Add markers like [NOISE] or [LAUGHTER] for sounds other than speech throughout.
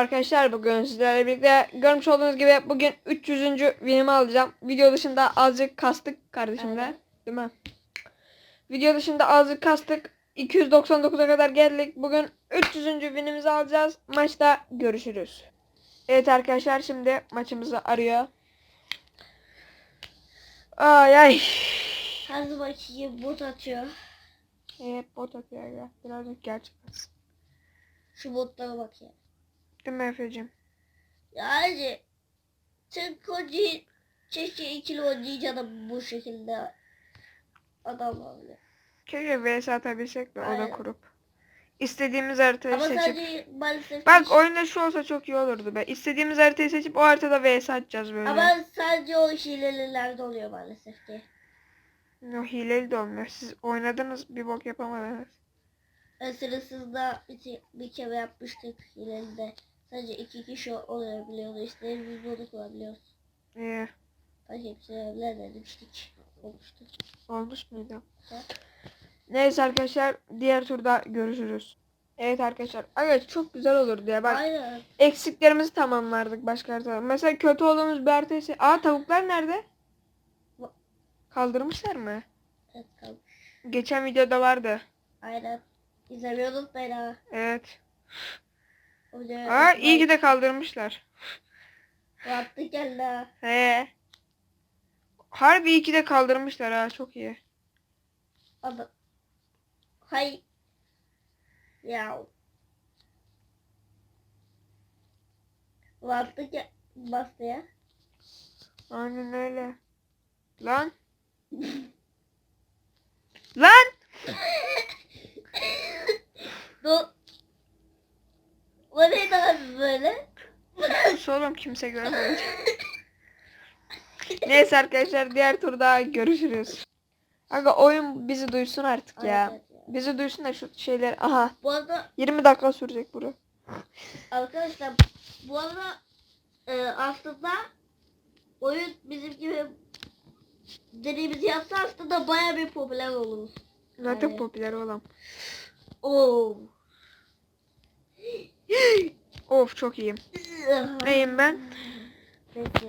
arkadaşlar bugün sizlerle birlikte görmüş olduğunuz gibi bugün 300. winimi alacağım. Video dışında azıcık kastık kardeşimle. Aynen. Değil mi? Video dışında azıcık kastık. 299'a kadar geldik. Bugün 300. winimizi alacağız. Maçta görüşürüz. Evet arkadaşlar şimdi maçımızı arıyor. Ay ay. Her maçı bot atıyor. Hep bot atıyor ya. Birazcık gerçek. Şu botlara bak ya. Değil mi Efe'cim? Yani Türk hoca keşke ikili oynayacağım bu şekilde adam alıyor. Keşke VS atabilsek de Aynen. kurup. İstediğimiz haritayı Ama seçip. sadece maalesef Bak hiç- oyunda şu olsa çok iyi olurdu be. İstediğimiz haritayı seçip o haritada VS atacağız böyle. ama sadece o hilelilerde oluyor maalesef ki. O hileli de olmuyor. Siz oynadınız bir bok yapamadınız. Sırasızda bir, bir kere yapmıştık hilelide. Sadece iki kişi olabiliyordu işte biz bunu kullanabiliyoruz. İyi. Başka bir şeyler demiştik. Olmuştu. Olmuş muydu? Evet. Neyse arkadaşlar diğer turda görüşürüz. Evet arkadaşlar. Evet çok güzel olurdu ya. Bak Aynen. eksiklerimizi tamamlardık başka haritada. Mesela kötü olduğumuz bir haritayı se- Aa tavuklar nerede? Kaldırmışlar mı? Evet kalmış. Geçen videoda vardı. Aynen. İzlemiyorduk ben ha. Evet. Da Aa iyi ki de kaldırmışlar. Rahatlı geldi. He. Harbi iyi ki de kaldırmışlar ha çok iyi. Adam. Hay. Ya. Rahatlı gel. Bastı ya. Aynen öyle. Lan. Lan. [LAUGHS] Do. O neydi abi böyle? Solum kimse görmedi. Neyse arkadaşlar diğer turda görüşürüz. Aga oyun bizi duysun artık ya. Bizi duysun da şu şeyler. Aha Bu arada 20 dakika sürecek buru. arkadaşlar bu arada e, aslında oyun bizim gibi dediğimizi yapsa aslında baya bir popüler oluruz. Zaten Aynen. popüler olan. Oo. Of çok iyiyim. Neyim ben? Messi.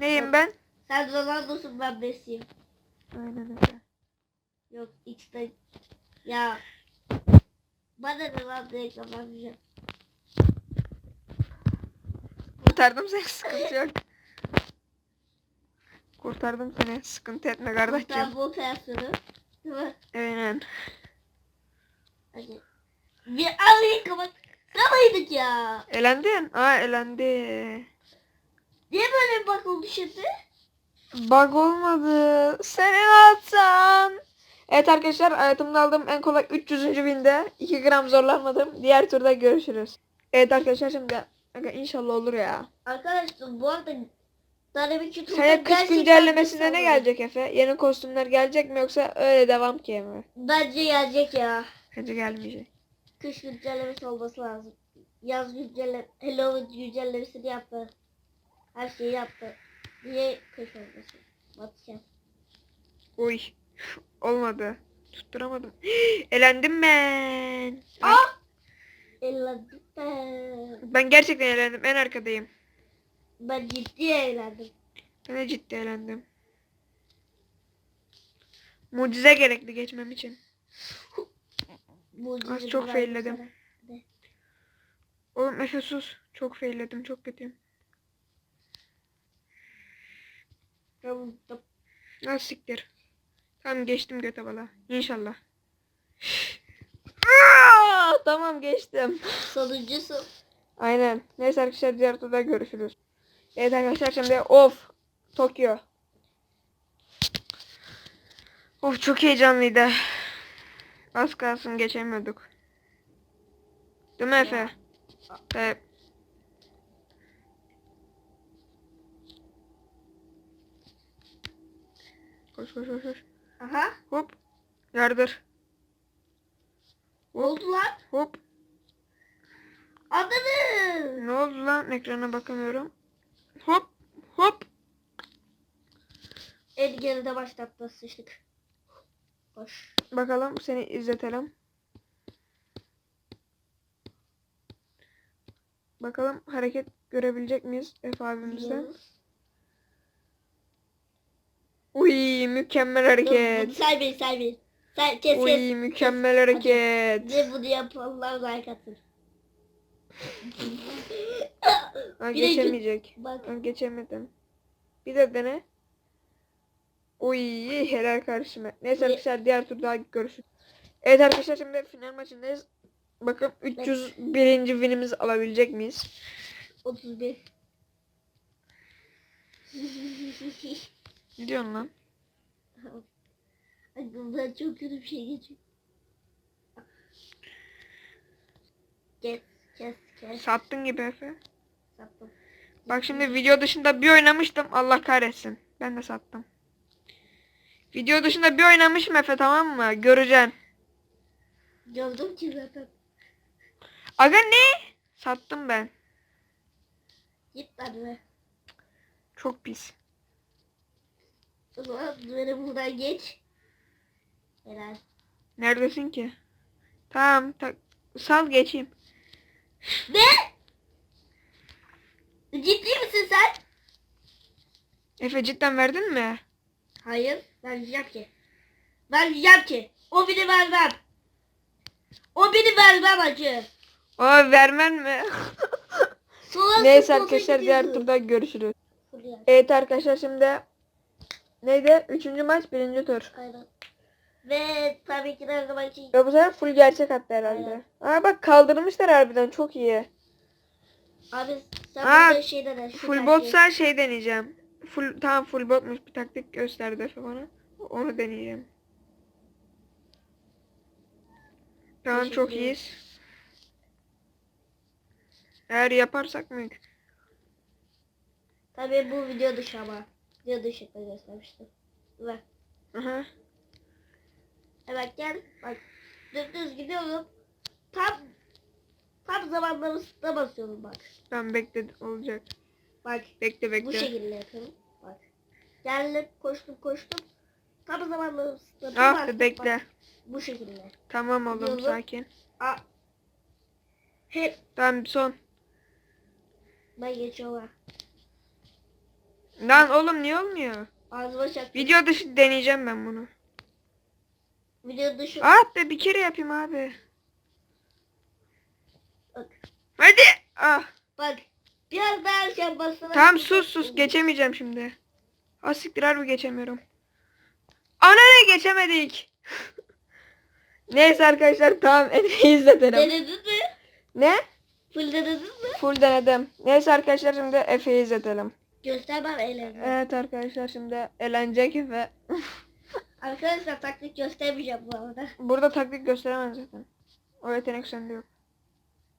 Neyim ben? Sen Ronaldo'sun ben Messi'yim. Aynen öyle. Yok X'de ya ben de Ronaldo'ya kapatacağım. Kurtardım seni sıkıntı yok. Kurtardım seni sıkıntı etme kardeşim. Ben bu operasyonu değil mi? Aynen. Hadi. Bir alayım kapat. Kamaydık ya. Elendin. Aa elendi. Niye böyle bir bak oldu şimdi? Bug olmadı. Senin hatan. Evet arkadaşlar hayatımda aldığım en kolay 300. binde 2 gram zorlanmadım. Diğer turda görüşürüz. Evet arkadaşlar şimdi inşallah olur ya. Arkadaşlar bu arada bir kötü Sana kış güncellemesinde ne gelecek Efe? Yeni kostümler gelecek mi yoksa öyle devam ki mi? Bence gelecek ya. Bence gelmeyecek. Kış güncellemesi olması lazım. Yaz güncelle Halloween güncellemesini yaptı. Her şeyi yaptı. Niye kış olmasın? Batacağım. Uy. Olmadı. Tutturamadım. [GASPS] Elendim ben. Ah! Eğlendim ben. Ben gerçekten elendim. En arkadayım. Ben ciddi eğlendim. Ben de ciddi elendim. Mucize gerekli geçmem için. Az çok failledim. Oğlum Efe sus. Çok failledim. Çok kötüyüm. Nasıl siktir. Tamam geçtim göte bala. İnşallah. Aa, tamam geçtim. Sonuncusu. Aynen. Neyse arkadaşlar diğer turda görüşürüz. Evet arkadaşlar şimdi of. Tokyo. Of çok heyecanlıydı. Az kalsın geçemiyorduk. Değil mi Efe? Evet. Koş koş koş koş. Aha. Hop. Yardır. Ne oldu lan? Hop. Adını. Ne oldu lan? Ekrana bakamıyorum. Hop. Hop. En geride başlattı sıçtık. Koş. Bakalım seni izletelim. Bakalım hareket görebilecek miyiz Efe abimizden? Uy mükemmel hareket. Say beni say beni. Say kes kes. Uy mükemmel hareket. Ne bunu yapanlar like atın. Ha, Bir geçemeyecek. Bak. Ha, geçemedim. Bir de dene. Uy helal karşıma. Neyse Ne- arkadaşlar diğer turda görüşürüz. Evet arkadaşlar şimdi final maçındayız. Bakın 301. winimizi alabilecek miyiz? 31. Ne diyorsun lan? Aklımdan çok kötü bir şey geçiyor. Kes kes kes. Sattın gibi Efe. Sattım. Bak şimdi video dışında bir oynamıştım. Allah kahretsin. Ben de sattım. Video dışında bir oynamışım Efe tamam mı? Göreceksin. Gördüm ki zaten. Aga ne? Sattım ben. Git lan be. Çok pis. O zaman beni buradan geç. Helal. Neredesin ki? Tamam. ta- sal geçeyim. Ne? Ciddi misin sen? Efe cidden verdin mi? Hayır. Ben diyeceğim ki. Ben diyeceğim ki. O beni vermem. O beni vermem acı. O vermen mi? [LAUGHS] Neyse arkadaşlar diğer turda görüşürüz. Evet arkadaşlar şimdi neydi? Üçüncü maç birinci tur. Aynen. Ve tabii ki de her zaman için Ve bu sefer full gerçek hatta herhalde. Aa bak kaldırmışlar harbiden çok iyi. Abi sen Aa, şey şu Full taktiği. botsa şey deneyeceğim. Full tamam full botmuş bir taktik gösterdi Efe bana. Onu deneyeceğim. Tamam çok iyiyiz. Eğer yaparsak mı? Tabii bu video dışı ama. Video dışı da göstermiştim. Bak. Aha. Evet gel. Bak. Dümdüz gidiyorum. Tam tam zamanlamasında basıyorum bak. Tamam bekle olacak. Bak. Bekle Bu bekle. şekilde yapıyorum. Bak. Geldim koştum koştum. Tam zamanlamasında bir Ah bastım, bekle. bak. Bu şekilde. Tamam oğlum Gidiyorum. sakin. Aa. Hep Tamam son. ben geçiyorum. Lan oğlum niye olmuyor? Ağzıma çaktım. Video dışı deneyeceğim ben bunu. Video dışı. Ah be bir kere yapayım abi. Bak. Hadi. Ah. Bak. Biraz daha erken basana. Tamam sus sus geçemeyeceğim şimdi. Az siktir harbi geçemiyorum. Ana ne geçemedik. [LAUGHS] Neyse arkadaşlar tamam Efe'yi izletelim. Denedin mi? Ne? Full denedin mi? Full denedim. Neyse arkadaşlar şimdi Efe'yi izletelim. Göstermem eğlenceli. Evet arkadaşlar şimdi eğlenecek Efe. [LAUGHS] Arkadaşlar taktik göstermeyeceğim bu arada. Burada taktik gösteremem zaten. O yetenek sende yok.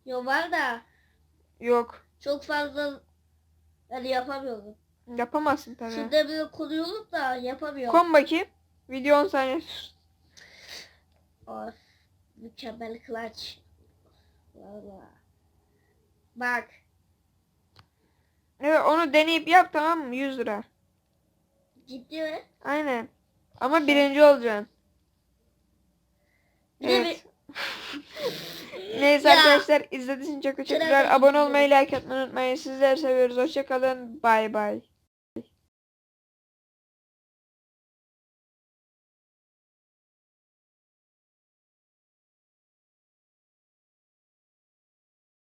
Yo var da Yok. Çok fazla hani yapamıyorum. Yapamazsın tabii. Şurada böyle konuyorum da yapamıyorum. Kon bakayım. Video 10 saniye. Of, mükemmel clutch. Valla. Bak. Evet onu deneyip yap tamam mı? 100 lira. Ciddi mi? Aynen. Ama birinci olacaksın. Bir Evet. [LAUGHS] Neyse Ya. arkadaşlar izlediğiniz için çok teşekkürler. Abone olmayı, like atmayı unutmayın. Sizleri seviyoruz. Hoşçakalın. Bay bay.